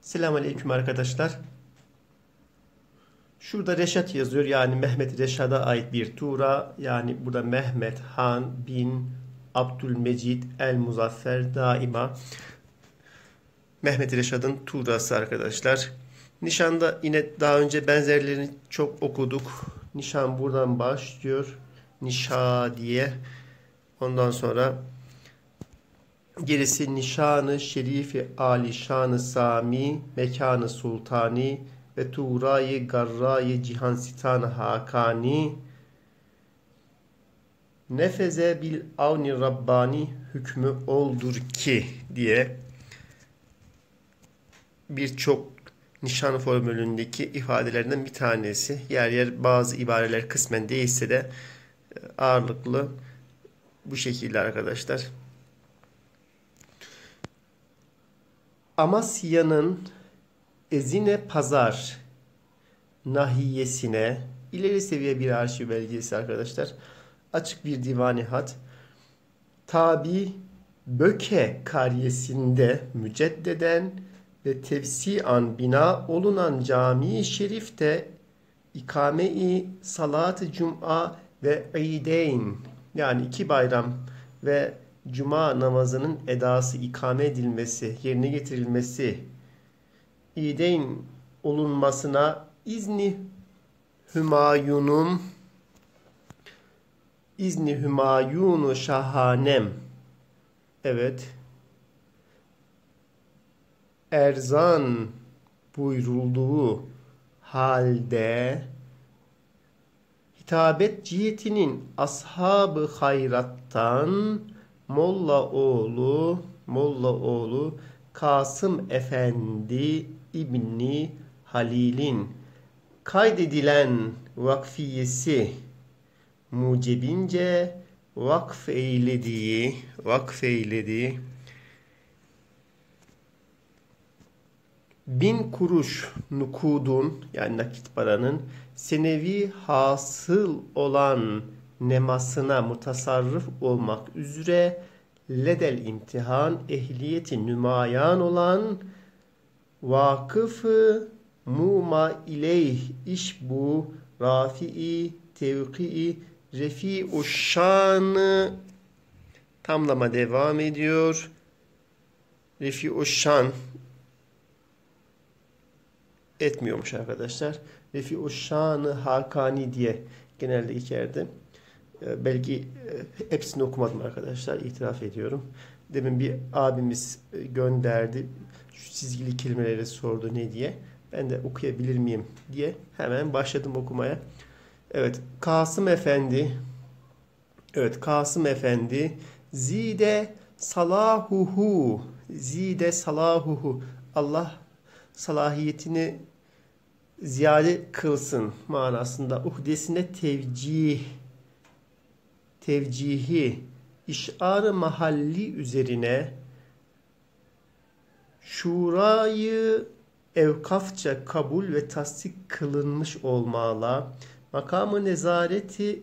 Selamünaleyküm arkadaşlar. Şurada Reşat yazıyor. Yani Mehmet Reşad'a ait bir tura. Yani burada Mehmet Han bin Abdülmecid El Muzaffer daima Mehmet Reşad'ın turası arkadaşlar. Nişanda yine daha önce benzerlerini çok okuduk. Nişan buradan başlıyor. Nişa diye. Ondan sonra gerisi nişanı şerifi ali şanı sami mekanı sultani ve tuğrayı garrayı cihan sitan hakani nefeze bil avni rabbani hükmü oldur ki diye birçok nişan formülündeki ifadelerinden bir tanesi. Yer yer bazı ibareler kısmen değilse de ağırlıklı bu şekilde arkadaşlar. Amasya'nın Ezine Pazar nahiyesine ileri seviye bir arşiv belgesi arkadaşlar. Açık bir divani hat. Tabi Böke kariyesinde müceddeden ve tevsian bina olunan cami-i şerifte ikame-i salat-ı cum'a ve ideyn yani iki bayram ve cuma namazının edası ikame edilmesi, yerine getirilmesi, İdeyn olunmasına izni Hümayun'un izni Hümayunu şahanem evet erzan buyurulduğu halde hitabet cihetinin ashabı hayrattan Molla oğlu Molla oğlu Kasım Efendi İbni Halil'in kaydedilen vakfiyesi mucebince vakf eylediği vakf eylediği bin kuruş nukudun yani nakit paranın senevi hasıl olan nemasına mutasarrıf olmak üzere ledel imtihan ehliyeti nümayan olan vakıfı muma ileyh iş bu rafi'i tevki'i refi'u şanı tamlama devam ediyor. Refi'u şan etmiyormuş arkadaşlar. Refi'u şanı hakani diye genelde. Ee, belki e, hepsini okumadım arkadaşlar. itiraf ediyorum. Demin bir abimiz e, gönderdi. Şu çizgili kelimeleri sordu ne diye. Ben de okuyabilir miyim diye hemen başladım okumaya. Evet. Kasım Efendi Evet. Kasım Efendi Zide salahuhu Zide salahuhu Allah salahiyetini ziyade kılsın manasında uhdesine tevcih tevcihi işarı mahalli üzerine şurayı evkafça kabul ve tasdik kılınmış olmalı. Makamı nezareti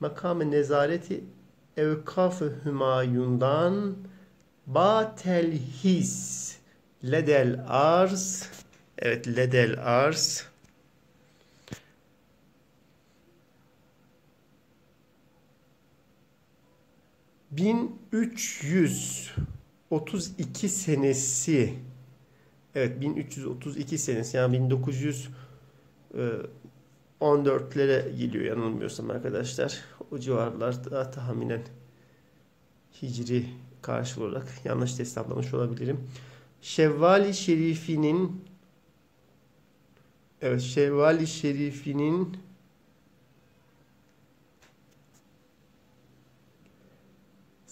makamı nezareti evkaf-ı hümayundan ba telhis ledel arz evet ledel arz 1332 senesi evet 1332 senesi yani 1914'lere geliyor yanılmıyorsam arkadaşlar. O civarlarda tahminen Hicri karşılığı olarak yanlış hesaplamış olabilirim. Şevvali Şerifi'nin evet Şevvali Şerifi'nin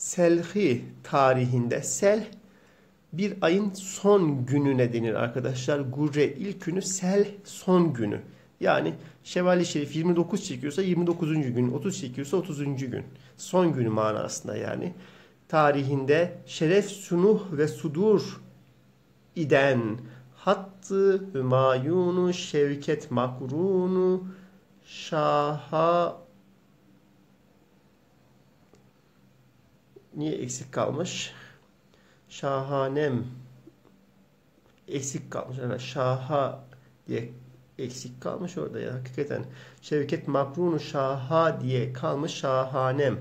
Selhi tarihinde sel bir ayın son gününe denir arkadaşlar. Gurre ilk günü, sel son günü. Yani Şevali Şerif 29 çekiyorsa 29. gün, 30 çekiyorsa 30. gün. Son günü manasında yani. Tarihinde şeref sunuh ve sudur iden hattı hümayunu şevket makrunu şaha Niye eksik kalmış? Şahanem eksik kalmış. Yani şaha diye eksik kalmış orada ya hakikaten. Şevket makrunu şaha diye kalmış şahanem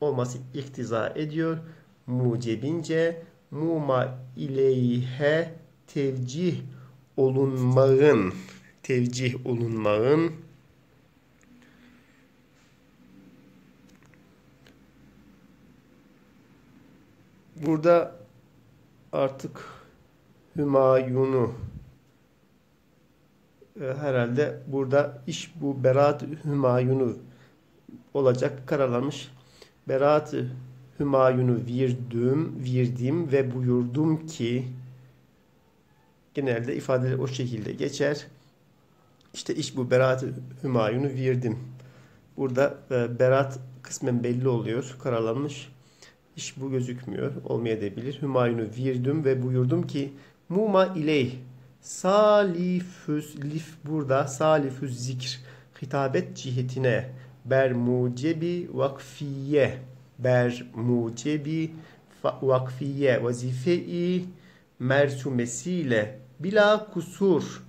olması iktiza ediyor. Mucebince muma ileyhe tevcih olunmağın tevcih olunmağın burada artık Hümayun'u e, herhalde burada iş bu Berat Hümayun'u olacak kararlanmış. Berat Hümayun'u virdim, virdim ve buyurdum ki genelde ifadeler o şekilde geçer. İşte iş bu Berat Hümayun'u virdim. Burada e, Berat kısmen belli oluyor, kararlanmış. İş bu gözükmüyor, olmayabilir. Hümayun'u virdim ve buyurdum ki Muma ileyh Salifüz lif burada salifüz zikr hitabet cihetine ber mucebi vakfiye ber mucebi vakfiye vazifeyi mersumesiyle bila kusur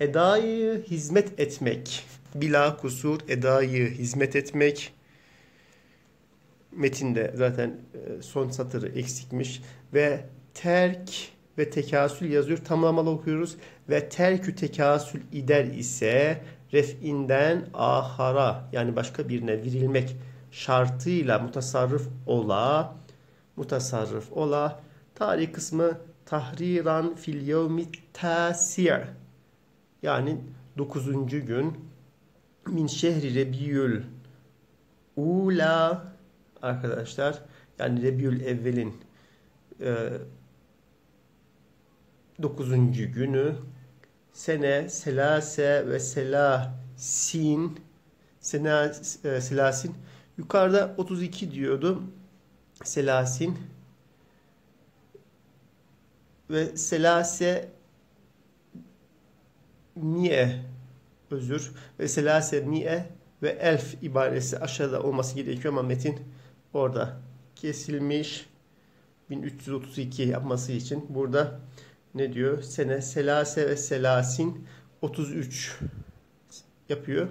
edayı hizmet etmek bila kusur edayı hizmet etmek metinde zaten son satırı eksikmiş ve terk ve tekasül yazıyor. Tamlamalı okuyoruz. Ve terkü tekasül ider ise ref'inden ahara yani başka birine verilmek şartıyla mutasarrıf ola mutasarrıf ola tarih kısmı tahriran fil yevmi tasir yani 9. gün min şehri rebiyül ula arkadaşlar yani rebiyül evvelin e, 9. günü sene selase ve selasin sena e, selasin yukarıda 32 diyordu selasin ve selase miye özür ve selase miye ve elf ibaresi aşağıda olması gerekiyor ama metin orada kesilmiş 1332 yapması için burada ne diyor? Sene selase ve selasin 33 yapıyor.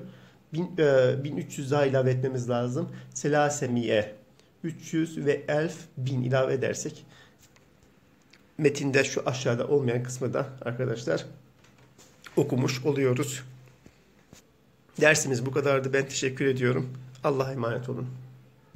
Bin, e, 1300 daha ilave etmemiz lazım. Selasemiye 300 ve elf 1000 ilave edersek metinde şu aşağıda olmayan kısmı da arkadaşlar okumuş oluyoruz. Dersimiz bu kadardı. Ben teşekkür ediyorum. Allah'a emanet olun.